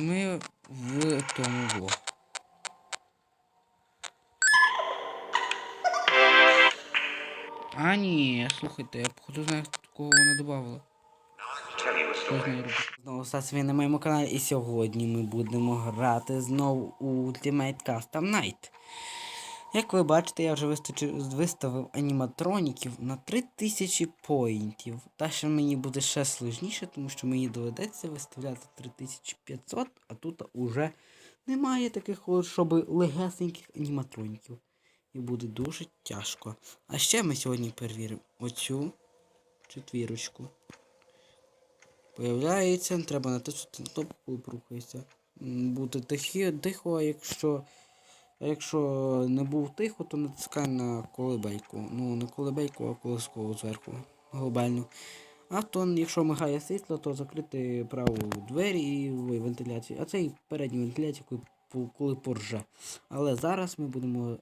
ми в тому во. А, ні, слухайте, я походу знаю, кого вона додавала. Знову Стас на моєму каналі, і сьогодні ми будемо грати знову у Ultimate Custom Night. Як ви бачите, я вже виставив аніматроніків на 3000 поінтів. Та що мені буде ще сложніше, тому що мені доведеться виставляти 3500, а тут уже немає таких, щоб легесеньких аніматроніків. І буде дуже тяжко. А ще ми сьогодні перевіримо оцю четвірочку. Появляється, треба натиснути на кнопку, коли рухається. Бути тихо, якщо. А якщо не був тихо, то натискай на колебейку. Ну, не колебейку, а колескову зверху. Глобальну. А то, якщо мигає світло, то закрити праву двері і вентиляцію. А це і передню вентиляцію, коли, порже. Але зараз ми будемо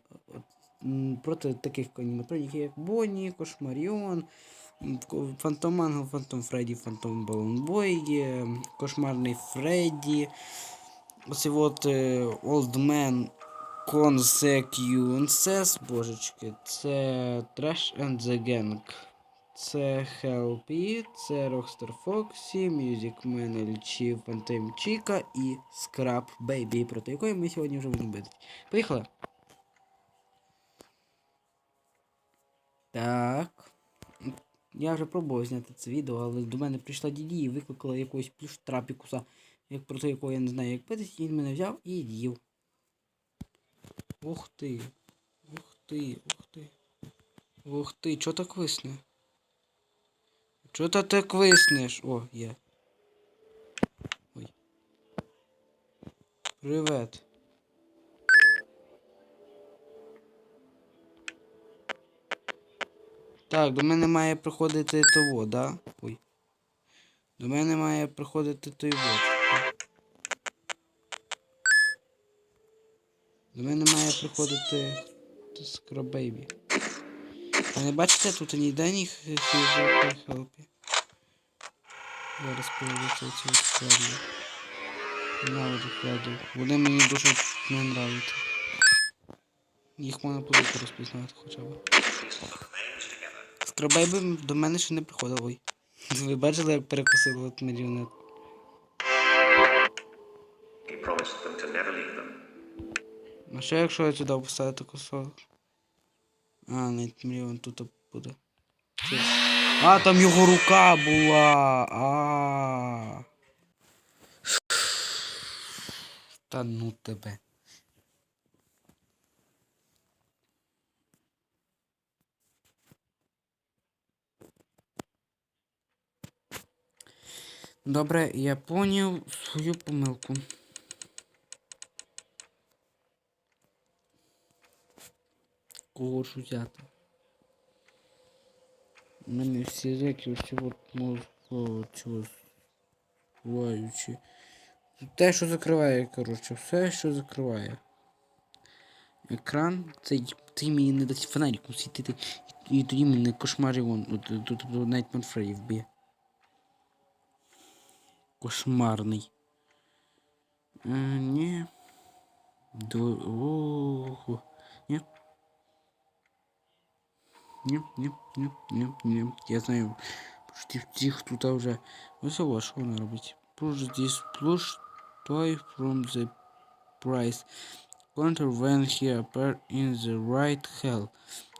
проти таких аніматроніків, як Бонні, Кошмаріон, Фантом Ангел, Фантом Фредді, Фантом Балонбой, Кошмарний Фредді. Оце от Man Consequences, божечки, це Trash and the Gang. Це Helpy, це Rockstar Foxy, Music Man LG, Phantom Chica і Scrap Baby, проти якої ми сьогодні вже будемо бити. Поїхали! Так. Я вже пробував зняти це відео, але до мене прийшла діді і викликала якогось плюш трапікуса, як проти якого я не знаю, як битись, і він мене взяв і їв. Ух ти. Ух ти, ух ти. Ух ти, чо так висне? Чо ти так виснеш? О, є. Ой. Привет. Так, до мене має приходити того, да? Ой. До мене має приходити той вот. До мене має приходити Скрабейбі. Ви не бачите, тут ніде ні хелпі. Зараз появиться ці склади. Ненавиджу склади. Вони мені дуже не нравляться. Їх можна буде розпізнати хоча б. Скрабейбі до мене ще не приходив. Ой. Ви бачили, як перекусили от маріонет? He promised them to never leave them. А що якщо я сюди поставити кусок? А, навіть мільйон тут буде. А, там його рука була. А. Та ну тебе. Добре, я поняв свою помилку. Кого ж взяти? У мене всі реки ось от мозку цього буваючи. Те, що закриває, коротше, все, що закриває. Екран, цей, цей мені не дасть фонариком світити. І, тоді мене кошмарі вон. Тут навіть Манфрей вб'є. Кошмарний. Е, ні. До... Ого. Ні, ні, ні, ні, ні. Я знаю, почти всіх тут вже. Ось ось, що вона робить. Push this plush toy from the price counter when he appear in the right hell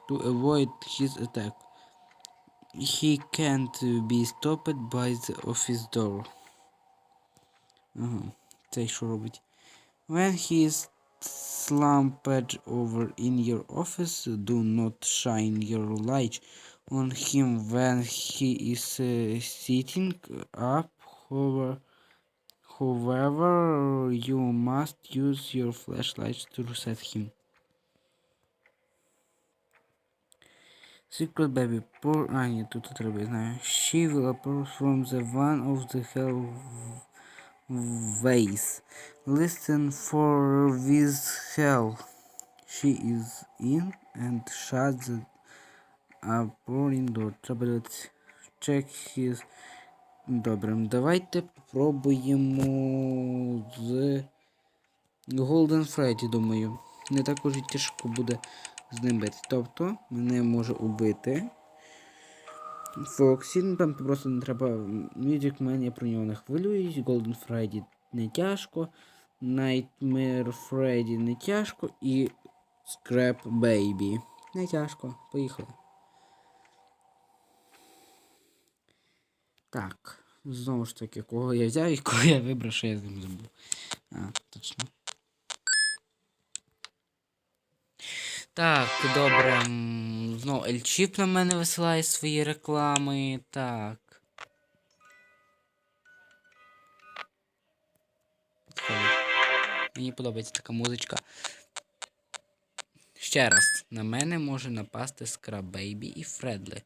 to avoid his attack. He can't be stopped by the office door. Ага, це що робить? When he is slumped over in your office, do not shine your light on him when he is uh, sitting up. However, however, you must use your flashlight to reset him. Secret baby, poor а, ні, тут треба, я знаю. She will appear from the one of the hell ways. Listen for with hell. She is in and shut the apron door. Треба check his Добре, давайте попробуємо з Golden Freddy, думаю. Не так уже тяжко буде з ним бити. Тобто, мене може убити. Фоксі, ну там просто не треба. Music Man, я про нього не хвилююсь. Golden Freddy не тяжко. Nightmare Freddy не тяжко. І Scrap Baby. Не тяжко. Поїхали. Так. Знову ж таки, кого я взяв і кого я вибрав, що я з ним забув. А, точно. Так, добре. Знову Ельчіп на мене висилає свої реклами. Так. Підходить. Мені подобається така музичка. Ще раз, на мене може напасти Скрабейбі і Фредлі.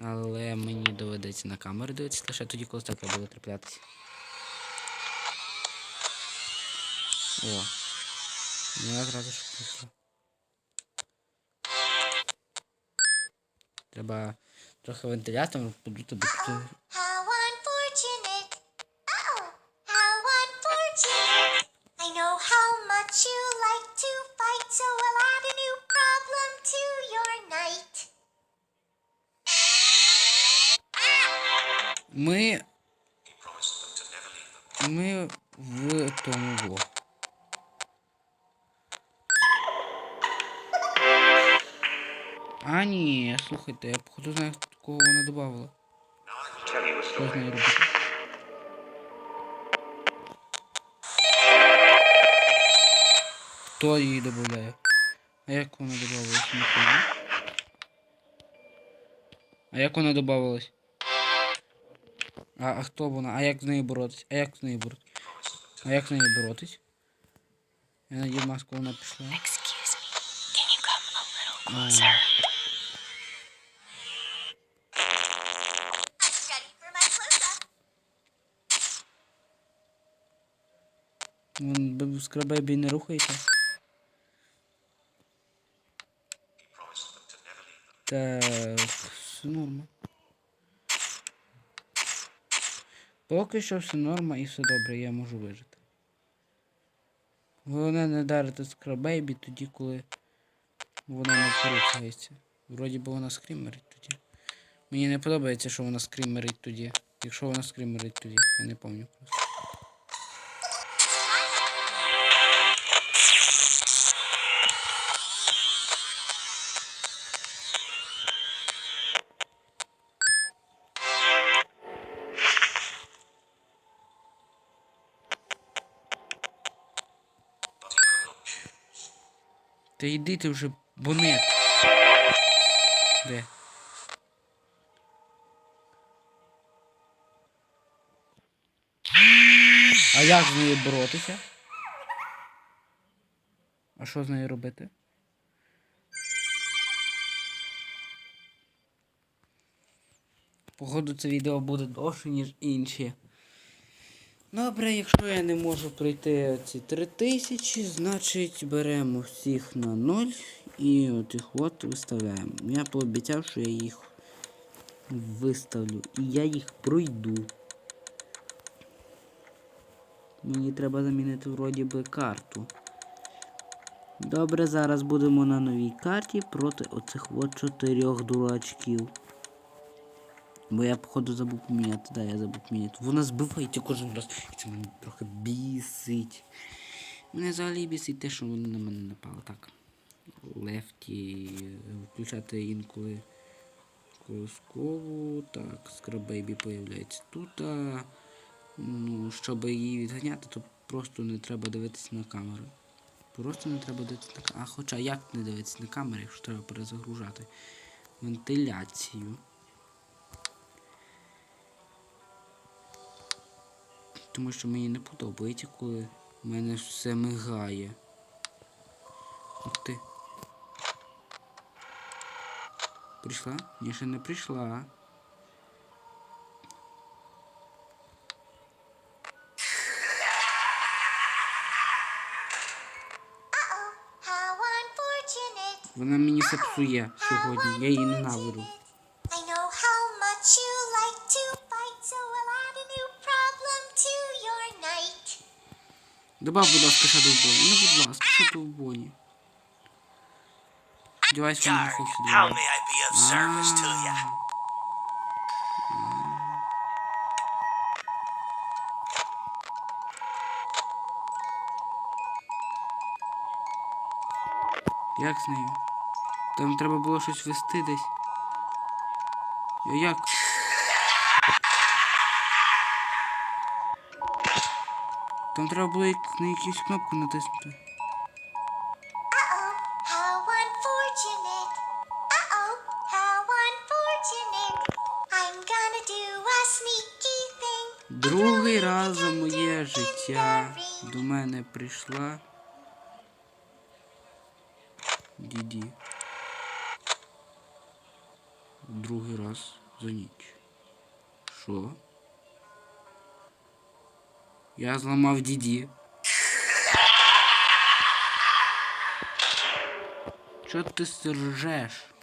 Але мені доведеться на камеру дивитися лише тоді, коли таке буде траплятися. О. Я зразу ж пішло. New problem to your night. Ми. He promised them to never leave them. Ми в тому во. А, ні, слухайте, я походу знаю, кого вона додавала. Що з нею робити? Хто її додає? А як вона додавалась? Не пам'ятаю. А як вона додавалась? А, а хто вона? А як з нею боротись? А як з нею боротись? А як з нею боротись? Я надію, маску вона пішла. Excuse me. Can you come a little А, Вон скрабейбі не рухається. Так, все норма. Поки що все норма і все добре, я можу вижити. Головне не дарити скрабейбі тоді, коли вона не порухається. Вроді би вона скрімерить тоді. Мені не подобається, що вона скрімерить тоді. Якщо вона скрімерить тоді, я не пам'ятаю просто. Та йди ти вже бонет. Де? А як з нею боротися? А що з нею робити? Походу це відео буде довше, ніж інші. Добре, якщо я не можу пройти ці 3000, значить беремо всіх на 0 і отих от виставляємо. Я пообіцяв, що я їх виставлю. І я їх пройду. Мені треба замінити вроді би карту. Добре, зараз будемо на новій карті проти оцих от чотирьох дурачків. Бо я, походу, забув поміняти. Да, я забув поміняти. Вона збивається кожен раз. І це мене трохи бісить. Мене взагалі бісить те, що вони на мене напали. Так. Лефті. Включати інколи колоскову. Так, скрабейбі появляється тут. А, ну, щоб її відганяти, то просто не треба дивитися на камеру. Просто не треба дивитися на камеру. А хоча як не дивитися на камеру, якщо треба перезагружати вентиляцію. Тому що мені не подобається, коли в мене все мигає. Ух ти. Прийшла? Ні, ще не прийшла. Вона мені все псує сьогодні. Я її ненавиджу. Добав, будь ласка, Shadow Bonnie. Ну, будь ласка, Shadow Bonnie. Сподіваюсь, він не Yarg, хоче how добавити. may I be of service to you? Як з нею? Там треба було щось вести десь. А як? Там треба було на якусь кнопку натиснути. Другий раз за моє життя до мене прийшла Діді. Другий раз за ніч. Що? Я зламав діді. Чо ти сержеш?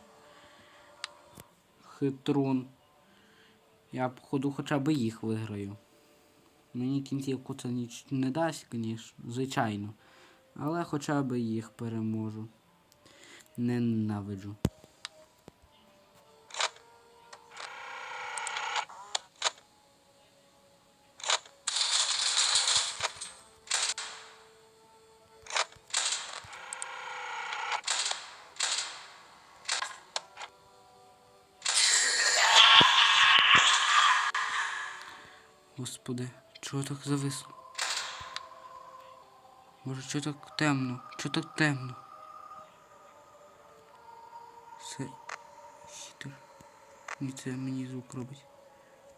Хитрун. Я походу хоча б їх виграю. Мені кінцівку це ніч не дасть, звісно, звичайно. Але хоча б їх переможу. Ненавиджу. Господи, чого так зависло? Може, чого так темно? Чого так темно? Це хітер. Ні, це мені звук робить.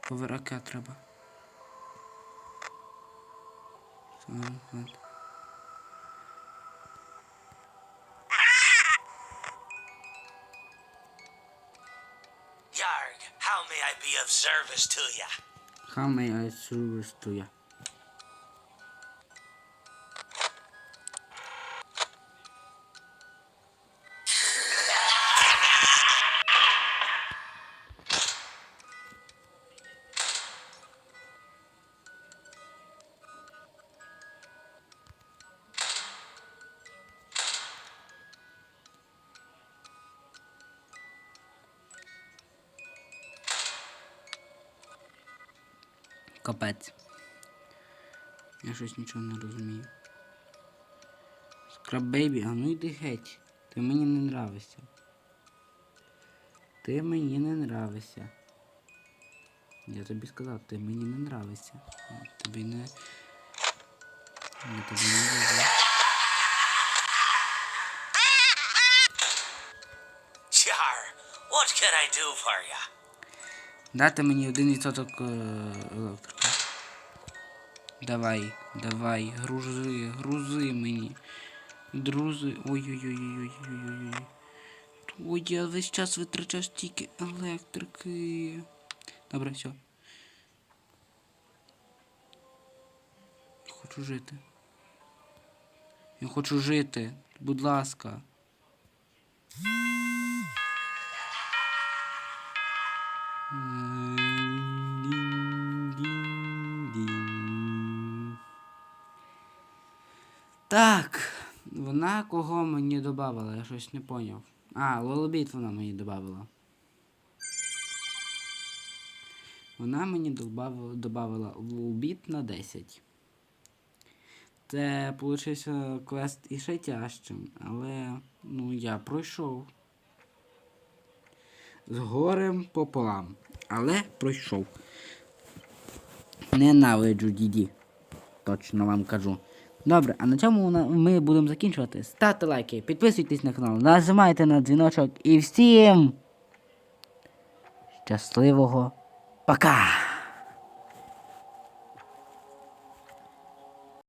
Поверака треба. Yarg, how may I be of service to you? How may I service to you? Капець. Я щось нічого не розумію. Скраб бейбі, а ну йди геть. Ти мені не нравишся. Ти мені не нравишся. Я тобі сказав, ти мені не нравишся. Тобі не. Я тобі не люблю. Jar, what can I do for you? Дайте мені один відсоток е, електрики. Давай, давай, грузи, грузи мені. Друзи. Ой-ой-ой-ой-ой-ой-ой. Ой, я весь час витрачаю стільки електрики. Добре, все. Хочу жити. Я хочу жити. Будь ласка. Так, вона кого мені додавала, я щось не поняв. А, Лолобіт вона мені додавала. Вона мені добавила Лолбіт на 10. Це получився квест іще тяжчим, але ну я пройшов. З горем пополам. Але пройшов. Ненавиджу діді. Точно вам кажу. Добре, а на цьому ми будемо закінчувати. Ставте лайки, підписуйтесь на канал, нажимайте на дзвіночок і всім щасливого пока!